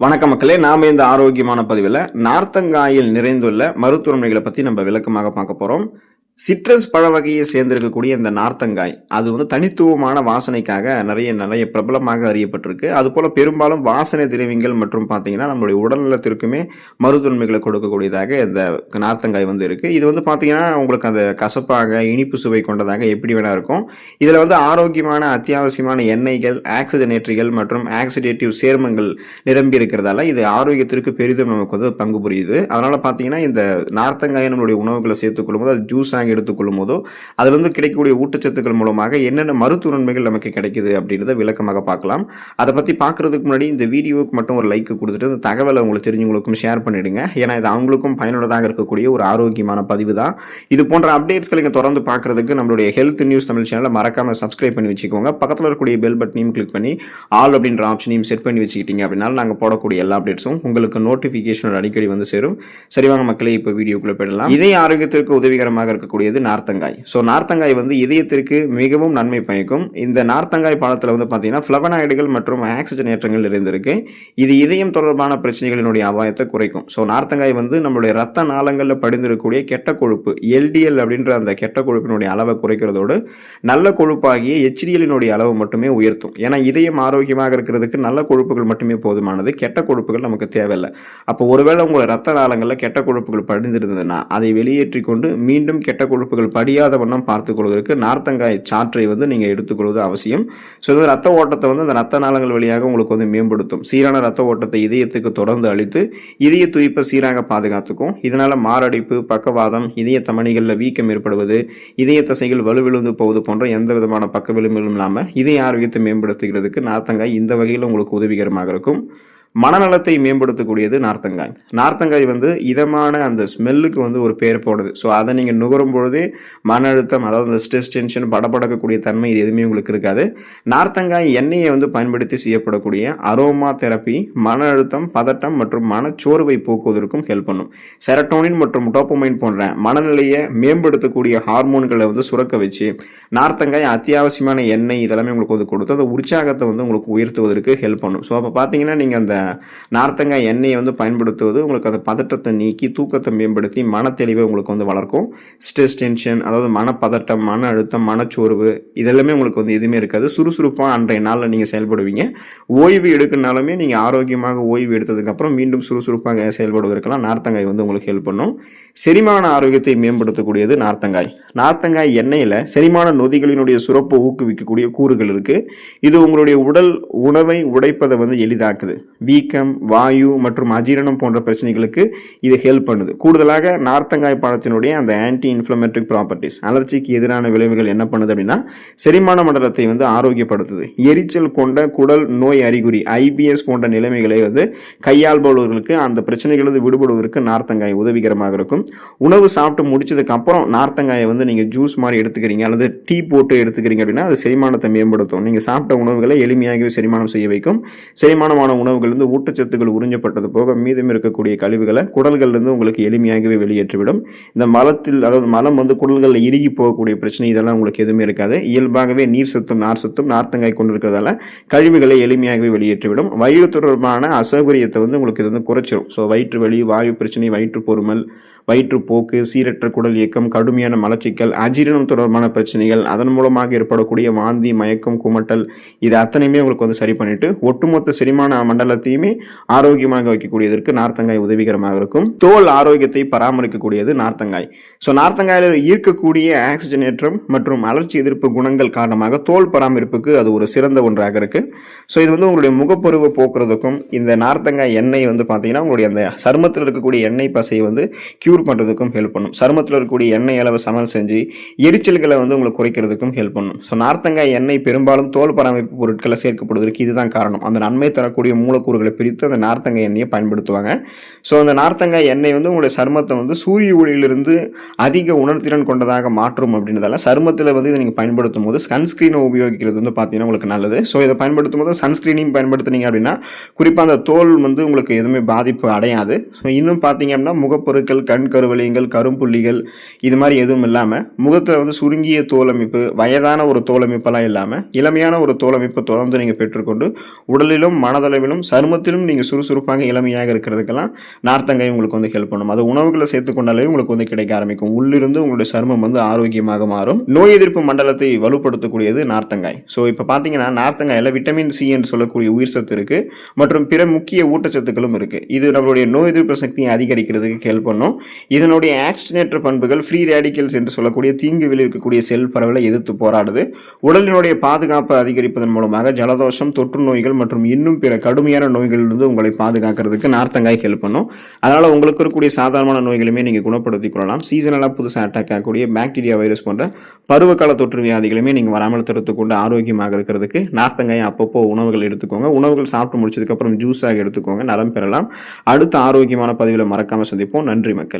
வணக்க மக்களே நாம இந்த ஆரோக்கியமான பதிவில் நார்த்தங்காயில் நிறைந்துள்ள மருத்துவமனைகளை பற்றி நம்ம விளக்கமாக பார்க்க போகிறோம் சிட்ரஸ் பழ வகையை சேர்ந்திருக்கக்கூடிய இந்த நார்த்தங்காய் அது வந்து தனித்துவமான வாசனைக்காக நிறைய நிறைய பிரபலமாக அறியப்பட்டிருக்கு. அதுபோல் பெரும்பாலும் வாசனை திரவியங்கள் மற்றும் பார்த்தீங்கன்னா நம்மளுடைய உடல்நலத்திற்குமே மருத்துவன்மைகளை கொடுக்கக்கூடியதாக இந்த நார்த்தங்காய் வந்து இருக்குது இது வந்து பார்த்திங்கன்னா உங்களுக்கு அந்த கசப்பாக இனிப்பு சுவை கொண்டதாக எப்படி வேணால் இருக்கும். இதில் வந்து ஆரோக்கியமான அத்தியாவசியமான எண்ணெய்கள் ஆக்சிஜனேற்றிகள் மற்றும் ஆக்சிடேட்டிவ் சேர்மங்கள் நிரம்பி இருக்கிறதால இது ஆரோக்கியத்திற்கு பெரிதும் நமக்கு வந்து பங்கு புரியுது. அதனால் பார்த்தீங்கன்னா இந்த நார்த்தங்காயை நம்மளுடைய உணவுகளை சேர்த்துக்கொள்ளும்போது அது ஜூஸ் அது ஜூஸாக எடுத்துக்கொள்ளும் போதோ அதுலேருந்து கிடைக்கக்கூடிய ஊட்டச்சத்துக்கள் மூலமாக என்னென்ன மருத்துவ நன்மைகள் நமக்கு கிடைக்குது அப்படின்றத விளக்கமாக பார்க்கலாம். அதை பற்றி பார்க்குறதுக்கு முன்னாடி இந்த வீடியோவுக்கு மட்டும் ஒரு லைக் கொடுத்துட்டு இந்த தகவலை உங்களுக்கு தெரிஞ்சவங்களுக்கும் ஷேர் பண்ணிடுங்க. ஏன்னா இது அவங்களுக்கும் பயனுள்ளதாக இருக்கக்கூடிய ஒரு ஆரோக்கியமான பதிவு தான். இது போன்ற அப்டேட்ஸ்களை நீங்கள் தொடர்ந்து பார்க்கறதுக்கு நம்மளுடைய ஹெல்த் நியூஸ் தமிழ் சேனலை மறக்காம சப்ஸ்கிரைப் பண்ணி வச்சுக்கோங்க. பக்கத்தில் இருக்கக்கூடிய பெல் பட்டனையும் கிளிக் பண்ணி ஆல் அப்படின்ற ஆப்ஷனையும் செட் பண்ணி வச்சுக்கிட்டீங்க அப்படின்னா நாங்கள் போடக்கூடிய எல்லா அப்டேட்ஸும் உங்களுக்கு நோட்டிஃபிகேஷன் அடிக்கடி வந்து சேரும். சரிவாங்க மக்களை மக்களே இப்போ வீடியோக்குள்ள போயிடலாம். இதே ஆரோக்கியத்திற்கு உதவிகரமாக இருக்கக்கூடிய இருக்கக்கூடியது நார்த்தங்காய். ஸோ நார்த்தங்காய் வந்து இதயத்திற்கு மிகவும் நன்மை பயக்கும். இந்த நார்த்தங்காய் பழத்தில் வந்து பார்த்தீங்கன்னா ஃப்ளவனாய்டுகள் மற்றும் ஆக்சிஜன் ஏற்றங்கள் நிறைந்திருக்கு. இது இதயம் தொடர்பான பிரச்சனைகளினுடைய அபாயத்தை குறைக்கும். ஸோ நார்த்தங்காய் வந்து நம்மளுடைய ரத்த நாளங்களில் படிந்திருக்கக்கூடிய கெட்ட கொழுப்பு எல்டிஎல் அப்படின்ற அந்த கெட்ட கொழுப்பினுடைய அளவை குறைக்கிறதோடு நல்ல கொழுப்பாகிய ஹெச்டிஎல்லினுடைய அளவு மட்டுமே உயர்த்தும். ஏன்னா இதயம் ஆரோக்கியமாக இருக்கிறதுக்கு நல்ல கொழுப்புகள் மட்டுமே போதுமானது. கெட்ட கொழுப்புகள் நமக்கு தேவையில்லை. அப்போ ஒருவேளை உங்கள் ரத்த நாளங்களில் கெட்ட கொழுப்புகள் படிந்திருந்ததுன்னா அதை வெளியேற்றி கொண்டு மீண்டும் கெட்ட கொழுப்புகள் படியாத வண்ணம் பார்த்து கொள்வதற்கு நார்த்தங்காய் சாற்றை வந்து நீங்கள் எடுத்துக்கொள்வது அவசியம். ஸோ இது ரத்த ஓட்டத்தை வந்து அந்த ரத்த நாளங்கள் வழியாக உங்களுக்கு வந்து மேம்படுத்தும். சீரான ரத்த ஓட்டத்தை இதயத்துக்கு தொடர்ந்து அளித்து இதய துடிப்பை சீராக பாதுகாத்துக்கும். இதனால் மாரடைப்பு பக்கவாதம் இதய தமணிகளில் வீக்கம் ஏற்படுவது இதய தசைகள் வலுவிழுந்து போவது போன்ற எந்த விதமான பக்க விளிம்புகளும் இல்லாமல் இதய ஆரோக்கியத்தை மேம்படுத்துகிறதுக்கு நார்த்தங்காய் இந்த வகையில் உங்களுக்கு உதவிகரமாக இருக்கும். மனநலத்தை மேம்படுத்தக்கூடியது நார்த்தங்காய். நார்த்தங்காய் வந்து இதமான அந்த ஸ்மெல்லுக்கு வந்து ஒரு பேர் போடுது. ஸோ அதை நீங்கள் நுகரும் பொழுதே மன அழுத்தம் அதாவது அந்த ஸ்ட்ரெஸ் டென்ஷன் படபடக்கக்கூடிய தன்மை இது எதுவுமே உங்களுக்கு இருக்காது. நார்த்தங்காய் எண்ணெயை வந்து பயன்படுத்தி செய்யப்படக்கூடிய அரோமா தெரப்பி மன அழுத்தம் பதட்டம் மற்றும் மனச்சோர்வை போக்குவதற்கும் ஹெல்ப் பண்ணும். செரட்டோனின் மற்றும் டோப்பமைன் போன்ற மனநிலையை மேம்படுத்தக்கூடிய ஹார்மோன்களை வந்து சுரக்க வச்சு நார்த்தங்காய் அத்தியாவசியமான எண்ணெய் இதெல்லாமே உங்களுக்கு வந்து கொடுத்து அந்த உற்சாகத்தை வந்து உங்களுக்கு உயர்த்துவதற்கு ஹெல்ப் பண்ணும். ஸோ அப்போ பார்த்தீங்கன்னா நீங்கள் அந்த நார்த்தங்காய் எண்ணெயை வந்து பயன்படுத்துவது உங்களுக்கு அந்த பதட்டத்தை நீக்கி தூக்கத்தை மேம்படுத்தி மன தெளிவை உங்களுக்கு வந்து வளர்க்கும். ஸ்ட்ரெஸ் டென்ஷன் அதாவது மனப்பதட்டம் மன அழுத்தம் மனச்சோர்வு இதெல்லாமே உங்களுக்கு வந்து எதுவுமே இருக்காது. சுறுசுறுப்பாக அன்றைய நாளில் நீங்கள் செயல்படுவீங்க. ஓய்வு எடுக்கனாலுமே நீங்கள் ஆரோக்கியமாக ஓய்வு எடுத்ததுக்கப்புறம் மீண்டும் சுறுசுறுப்பாக செயல்படுவதற்கெல்லாம் நார்த்தங்காய் வந்து உங்களுக்கு ஹெல்ப் பண்ணும். செரிமான ஆரோக்கியத்தை மேம்படுத்தக்கூடியது நார்த்தங்காய். நார்த்தங்காய் எண்ணெயில் செரிமான நொதிகளினுடைய சுரப்பை ஊக்குவிக்கக்கூடிய கூறுகள் இருக்குது இது உங்களுடைய உடல் உணவை உடைப்பதை வந்து எளிதாக்குது. வீக்கம் வாயு மற்றும் அஜீரணம் போன்ற பிரச்சனைகளுக்கு இது ஹெல்ப் பண்ணுது. கூடுதலாக நார்த்தங்காய் பழத்தினுடைய அந்த ஆன்டி இன்ஃப்ளமேட்ரிக் ப்ராப்பர்ட்டிஸ் அலர்ச்சிக்கு எதிரான விளைவுகள் என்ன பண்ணுது அப்படின்னா செரிமான மண்டலத்தை வந்து ஆரோக்கியப்படுத்துது. எரிச்சல் கொண்ட குடல் நோய் அறிகுறி ஐபிஎஸ் போன்ற நிலைமைகளை வந்து கையாள்பவர்களுக்கு அந்த பிரச்சனைகளிலிருந்து விடுபடுவதற்கு நார்த்தங்காய் உதவிகரமாக இருக்கும். உணவு சாப்பிட்டு முடிச்சதுக்கு அப்புறம் நார்த்தங்காயை வந்து நீங்கள் ஜூஸ் மாதிரி எடுத்துக்கிறீங்க அல்லது டீ போட்டு எடுத்துக்கிறீங்க அப்படின்னா அது செரிமானத்தை மேம்படுத்தும். நீங்கள் சாப்பிட்ட உணவுகளை எளிமையாகவே செரிமானம் செய்ய வைக்கும். செரிமானமான உணவுகள் இருந்து ஊட்டச்சத்துக்கள் உறிஞ்சப்பட்டது போக மீதம் இருக்கக்கூடிய கழிவுகளை குடல்கள்லேருந்து உங்களுக்கு எளிமையாகவே வெளியேற்றிவிடும். இந்த மலத்தில் அதாவது மலம் வந்து குடல்களில் இறுகி போகக்கூடிய பிரச்சனை இதெல்லாம் உங்களுக்கு எதுவுமே இருக்காது. இயல்பாகவே நீர் சத்தும் நார் சத்தும் நார்த்தங்காய் கொண்டிருக்கிறதால கழிவுகளை எளிமையாகவே வெளியேற்றிவிடும். வயிறு தொடர்பான அசௌகரியத்தை வந்து உங்களுக்கு இது வந்து குறைச்சிரும். ஸோ வயிற்று வலி வாயு பிரச்சனை வயிற்று பொறுமல் வயிற்றுப்போக்கு சீரற்ற குடல் இயக்கம் கடுமையான மலச்சிக்கல் அஜீரணம் தொடர்பான பிரச்சனைகள் அதன் மூலமாக ஏற்படக்கூடிய வாந்தி மயக்கம் குமட்டல் இது அத்தனையுமே உங்களுக்கு வந்து சரி பண்ணிட்டு ஒட்டுமொத்த செரிமான மண்டலத்தையுமே ஆரோக்கியமாக வைக்கக்கூடியதற்கு நார்த்தங்காய் உதவிகரமாக இருக்கும். தோல் ஆரோக்கியத்தை பராமரிக்கக்கூடியது நார்த்தங்காய். ஸோ நார்த்தங்காயில் ஈர்க்கக்கூடிய ஆக்சிஜனேற்றம் மற்றும் அலர்ச்சி எதிர்ப்பு குணங்கள் காரணமாக தோல் பராமரிப்புக்கு அது ஒரு சிறந்த ஒன்றாக இருக்குது ஸோ இது வந்து உங்களுடைய முகப்பருவை போக்குறதுக்கும் இந்த நார்த்தங்காய் எண்ணெய் வந்து பார்த்தீங்கன்னா உங்களுடைய அந்த சருமத்தில் இருக்கக்கூடிய எண்ணெய் பசையை வந்து க்யூர் பண்ணுறதுக்கும் ஹெல்ப் பண்ணும். சருமத்தில் இருக்கக்கூடிய எண்ணெய் அளவை சமன் செஞ்சு எரிச்சல்களை வந்து உங்களுக்கு குறைக்கிறதுக்கும் ஹெல்ப் பண்ணும். ஸோ நார்த்தங்காய் எண்ணெய் பெரும்பாலும் தோல் பராமரிப்பு பொருட்களை சேர்க்கப்படுவதற்கு இதுதான் காரணம். அந்த நன்மை தரக்கூடிய மூலக்கூறுகளை பிரித்து அந்த நார்த்தங்காய் எண்ணெயை பயன்படுத்துவாங்க. ஸோ அந்த நார்த்தங்காய் எண்ணெய் வந்து உங்களுடைய சருமத்தை வந்து சூரிய ஒளியிலிருந்து அதிக உணர்திறன் கொண்டதாக மாற்றும் அப்படின்றதால சருமத்தில் வந்து இதை நீங்கள் பயன்படுத்தும் போது சன்ஸ்க்ரீனை உபயோகிக்கிறது வந்து பார்த்தீங்கன்னா உங்களுக்கு நல்லது. ஸோ இதை பயன்படுத்தும் போது சன்ஸ்க்ரீனையும் பயன்படுத்துனீங்க அப்படின்னா குறிப்பாக அந்த தோல் வந்து உங்களுக்கு எதுவுமே பாதிப்பு அடையாது. ஸோ இன்னும் பார்த்தீங்க அப்படின்னா முகப்பொருட்கள் கண் கண் கருவளையங்கள் கரும்புள்ளிகள் இது மாதிரி எதுவும் இல்லாமல் முகத்தில் வந்து சுருங்கிய தோலமைப்பு வயதான ஒரு தோலமைப்பெல்லாம் இல்லாமல் இளமையான ஒரு தோலமைப்பை தொடர்ந்து நீங்கள் பெற்றுக்கொண்டு உடலிலும் மனதளவிலும் சருமத்திலும் நீங்கள் சுறுசுறுப்பாக இளமையாக இருக்கிறதுக்கெல்லாம் நார்த்தங்காய் உங்களுக்கு வந்து ஹெல்ப் பண்ணும். அது உணவுகளை சேர்த்துக்கொண்டாலே உங்களுக்கு வந்து கிடைக்க ஆரம்பிக்கும். உள்ளிருந்து உங்களுடைய சருமம் வந்து ஆரோக்கியமாக மாறும். நோய் எதிர்ப்பு மண்டலத்தை வலுப்படுத்தக்கூடியது நார்த்தங்காய். ஸோ இப்போ பார்த்தீங்கன்னா நார்த்தங்காயில் விட்டமின் சி என்று சொல்லக்கூடிய உயிர் சத்து இருக்குது மற்றும் பிற முக்கிய ஊட்டச்சத்துக்களும் இருக்குது இது நம்மளுடைய நோய் எதிர்ப்பு சக்தியை அதிகரிக்கிறதுக்கு ஹெல்ப் பண்ணும். இதனுடைய ஆக்சிஜனேற்ற பண்புகள் ஃப்ரீ ரேடிக்கல்ஸ் என்று சொல்லக்கூடிய தீங்கு விளைவிக்கக்கூடிய செல் பரவலை எதிர்த்து போராடுது. உடலினுடைய பாதுகாப்பை அதிகரிப்பதன் மூலமாக ஜலதோஷம் தொற்று நோய்கள் மற்றும் இன்னும் பிற கடுமையான நோய்களிலிருந்து உங்களை பாதுகாக்கிறதுக்கு நார்த்தங்காய் ஹெல்ப் பண்ணும். அதனால் உங்களுக்கு இருக்கக்கூடிய சாதாரணமான நோய்களுமே நீங்கள் குணப்படுத்திக் கொள்ளலாம். சீசனலாக புதுசாக அட்டாக் ஆகக்கூடிய பாக்டீரியா வைரஸ் போன்ற பருவகால தொற்று வியாதிகளுமே நீங்கள் வராமல் தடுத்துக்கொண்டு ஆரோக்கியமாக இருக்கிறதுக்கு நார்த்தங்காயை அப்பப்போ உணவுகள் எடுத்துக்கோங்க. உணவுகள் சாப்பிட்டு முடிச்சதுக்கப்புறம் ஜூஸாக எடுத்துக்கோங்க. நலம் பெறலாம். அடுத்த ஆரோக்கியமான பதிவில் மறக்காமல் சந்திப்போம். நன்றி மக்கள்.